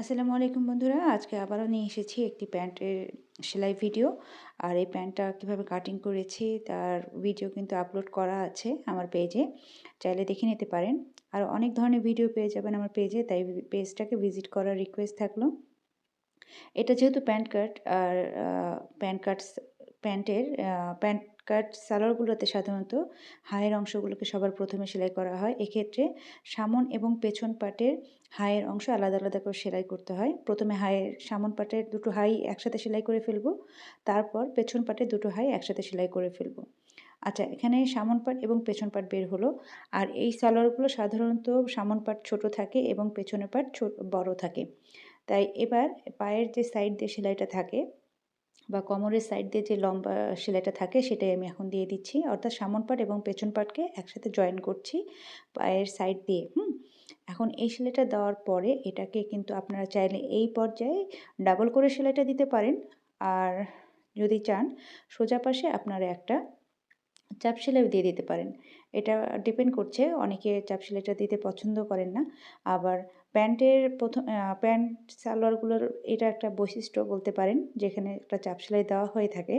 আসসালামু আলাইকুম বন্ধুরা, আজকে আবারও নিয়ে এসেছি একটি প্যান্টের সেলাই ভিডিও। আর এই প্যান্টটা কীভাবে কাটিং করেছি, তার ভিডিও কিন্তু আপলোড করা আছে আমার পেজে। চাইলে দেখে নিতে পারেন। আর অনেক ধরনের ভিডিও পেয়ে যাবেন আমার পেজে, তাই পেজটাকে ভিজিট করার রিকোয়েস্ট থাকল। এটা যেহেতু প্যান্ট কাট, আর প্যান্ট কাট প্যান্টের প্যান্ট কাট সালোয়ারগুলোতে সাধারণত হায়ের অংশগুলোকে সবার প্রথমে সেলাই করা হয়। এক্ষেত্রে সামন এবং পেছন পাটের হায়ের অংশ আলাদা আলাদা করে সেলাই করতে হয়। প্রথমে হায়ের সামন পাটের দুটো হাই একসাথে সেলাই করে ফেলব, তারপর পেছন পাটের দুটো হাই একসাথে সেলাই করে ফেলব। আচ্ছা এখানে সামন পাট এবং পেছন পাট বের হলো। আর এই সালোয়ারগুলো সাধারণত সামন পাট ছোট থাকে এবং পেছনের পাট ছোট বড় থাকে। তাই এবার পায়ের যে সাইড দিয়ে সেলাইটা থাকে বা কমরের সাইড দিয়ে যে লম্বা সেলাইটা থাকে সেটাই আমি এখন দিয়ে দিচ্ছি। অর্থাৎ সামন পাট এবং পেছন পাটকে একসাথে জয়েন করছি পায়ের সাইড দিয়ে, হুম? এখন এই সেলাইটা দেওয়ার পরে এটাকে কিন্তু আপনারা চাইলে এই পর্যায়ে ডাবল করে সেলাইটা দিতে পারেন। আর যদি চান সোজা পাশে আপনারা একটা চাপ সেলাইও দিয়ে দিতে পারেন। এটা ডিপেন্ড করছে, অনেকে চাপ সেলাইটা দিতে পছন্দ করেন না। আবার প্যান্টের প্রথম প্যান্ট সালোয়ারগুলোর এটা একটা বৈশিষ্ট্য বলতে পারেন, যেখানে একটা চাপ সেলাই দেওয়া হয়ে থাকে।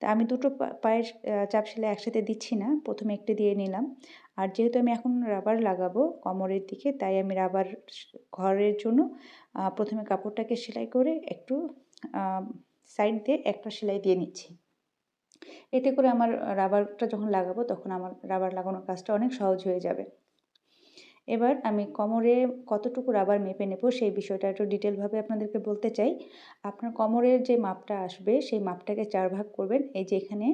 তা আমি দুটো পায়ের চাপ সেলাই একসাথে দিচ্ছি না, প্রথমে একটি দিয়ে নিলাম। আর যেহেতু আমি এখন রাবার লাগাবো কোমরের দিকে, তাই আমি রাবার ঘরের জন্য প্রথমে কাপড়টাকে সেলাই করে একটু সাইড দিয়ে একটা সেলাই দিয়ে নিচ্ছি। এতে করে আমার রাবারটা যখন লাগাবো তখন আমার রাবার লাগানোর কাজটা অনেক সহজ হয়ে যাবে। এবার আমি কোমরে কতটুকু রাবার মেপে নেব সেই বিষয়টা একটু ডিটেলভাবে আপনাদেরকে বলতে চাই। আপনার কোমরের যে মাপটা আসবে সেই মাপটাকে চার ভাগ করবেন। এই যে এখানে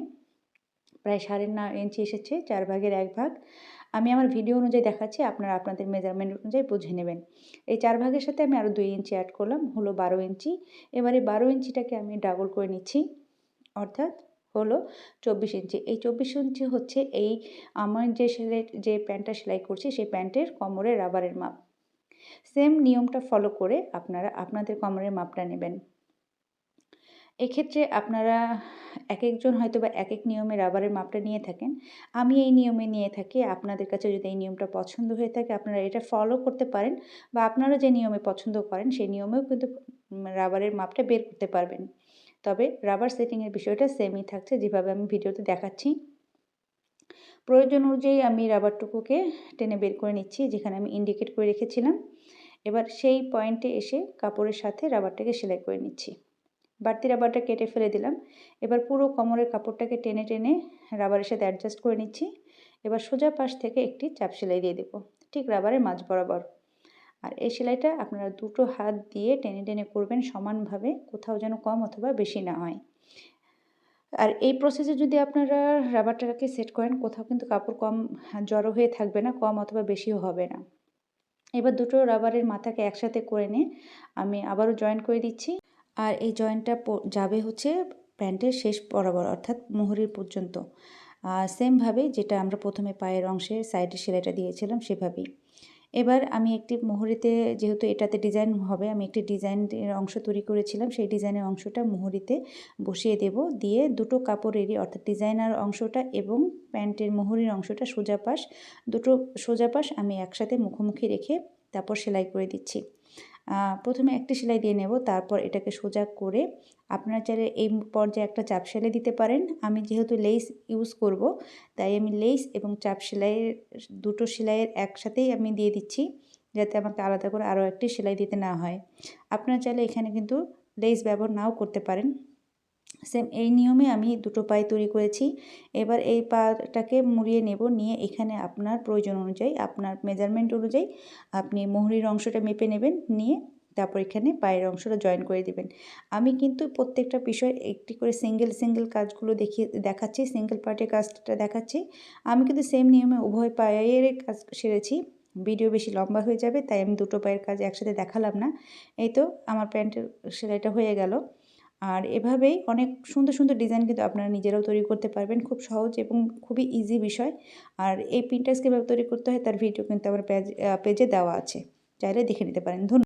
প্রায় সাড়ে ন ইঞ্চি এসেছে, চার ভাগের এক ভাগ। আমি আমার ভিডিও অনুযায়ী দেখাচ্ছি, আপনারা আপনাদের মেজারমেন্ট অনুযায়ী বুঝে নেবেন। এই চার ভাগের সাথে আমি আরও দুই ইঞ্চি অ্যাড করলাম, হলো বারো ইঞ্চি এবারে বারো ইঞ্চিটাকে আমি ডাবল করে নিচ্ছি, অর্থাৎ হলো চব্বিশ ইঞ্চি। এই চব্বিশ ইঞ্চি হচ্ছে এই আমার যে সেলাই, যে প্যান্টটা সেলাই করছি, সেই প্যান্টের কোমরের রাবারের মাপ। সেম নিয়মটা ফলো করে আপনারা, আপনাদের কোমরের মাপটা নেবেন। এক্ষেত্রে আপনারা এক একজন হয়তো বা এক এক নিয়মে রাবারের মাপটা নিয়ে থাকেন। আমি এই নিয়মে নিয়ে থাকি, আপনাদের কাছে যদি এই নিয়মটা পছন্দ হয়ে থাকে, আপনারা এটা ফলো করতে পারেন বা আপনারা যে নিয়মে পছন্দ করেন, সেই নিয়মেও কিন্তু রাবারের মাপটা বের করতে পারবেন। তবে রাবার সেটিংয়ের বিষয়টা সেমই থাকছে যেভাবে আমি ভিডিওতে দেখাচ্ছি। প্রয়োজন অনুযায়ী আমি রাবারটুকুকে টেনে বের করে নিচ্ছি, যেখানে আমি ইন্ডিকেট করে রেখেছিলাম। এবার সেই পয়েন্টে এসে কাপড়ের সাথে রাবারটাকে সেলাই করে নিচ্ছি। বাড়তি রাবারটা কেটে ফেলে দিলাম। এবার পুরো কোমরের কাপড়টাকে টেনে টেনে রাবারের সাথে অ্যাডজাস্ট করে নিচ্ছি। এবার সোজা পাশ থেকে একটি চাপ সেলাই দিয়ে দেবো। ঠিক রাবারের মাঝ বরাবর। আর এই সেলাইটা আপনারা দুটো হাত দিয়ে টেনে টেনে করবেন সমানভাবে, কোথাও যেন কম অথবা বেশি না হয়। আর এই প্রসেসে যদি আপনারা রাবারটাকে সেট করেন, কোথাও কিন্তু কাপড় কম জড়ো হয়ে থাকবে না, কম অথবা বেশিও হবে না। এবার দুটো রাবারের মাথাকে একসাথে করে নিয়ে আমি আবারও জয়েন করে দিচ্ছি। আর এই জয়েন্টটা যাবে হচ্ছে প্যান্টের শেষ বরাবর, অর্থাৎ মোহরির পর্যন্ত। সেমভাবে যেটা আমরা প্রথমে পায়ের অংশে সাইডে সেলাইটা দিয়েছিলাম, সেভাবেই। এবার আমি একটি মোহরিতে, যেহেতু এটাতে ডিজাইন হবে, আমি একটি ডিজাইনের অংশ তৈরি করেছিলাম। সেই ডিজাইনের অংশটা মুহুরিতে বসিয়ে দেব। দিয়ে দুটো কাপড়েরই, অর্থাৎ ডিজাইনার অংশটা এবং প্যান্টের মোহরির অংশটা সোজা পাশ, দুটো সোজা পাশ আমি একসাথে মুখোমুখি রেখে তারপর সেলাই করে দিচ্ছি। প্রথমে একটি সেলাই দিয়ে নেব, তারপর এটাকে সোজা করে আপনারা চাইলে এই পর্যায়ে একটা চাপ সেলাই দিতে পারেন। আমি যেহেতু লেস ইউজ করব, তাই আমি লেস এবং চাপ সেলাইয়ের দুটো সেলাইয়ের একসাথেই আমি দিয়ে দিচ্ছি, যাতে আমাকে আলাদা করে আরও একটি সেলাই দিতে না হয়। আপনারা চাইলে এখানে কিন্তু লেস ব্যবহার নাও করতে পারেন। সেম এই নিয়মে আমি দুটো পায়ে তৈরি করেছি। এবার এই পাটাকে মুড়িয়ে নেব, নিয়ে এখানে আপনার প্রয়োজন অনুযায়ী, আপনার মেজারমেন্ট অনুযায়ী আপনি মোহরির অংশটা মেপে নেবেন, নিয়ে তারপর এখানে পায়ের অংশটা জয়েন করে দেবেন। আমি কিন্তু প্রত্যেকটা বিষয় একটি করে সিঙ্গেল সিঙ্গেল কাজগুলো দেখিয়ে দেখাচ্ছি সিঙ্গেল পার্টের কাজটা দেখাচ্ছি। আমি কিন্তু সেম নিয়মে উভয় পায়ের কাজ সেরেছি। ভিডিও বেশি লম্বা হয়ে যাবে, তাই আমি দুটো পায়ের কাজ একসাথে দেখালাম না। এই তো আমার প্যান্টের সেলাইটা হয়ে গেল। আর এভাবেই অনেক সুন্দর সুন্দর ডিজাইন কিন্তু আপনারা নিজেরাও তৈরি করতে পারবেন। খুব সহজ এবং খুবই ইজি বিষয়। আর এই প্রিন্টার্স কীভাবে তৈরি করতে হয়, তার ভিডিও কিন্তু আমার পেজ পেজে দেওয়া আছে। চাইলে দেখে নিতে পারেন। ধন্যবাদ।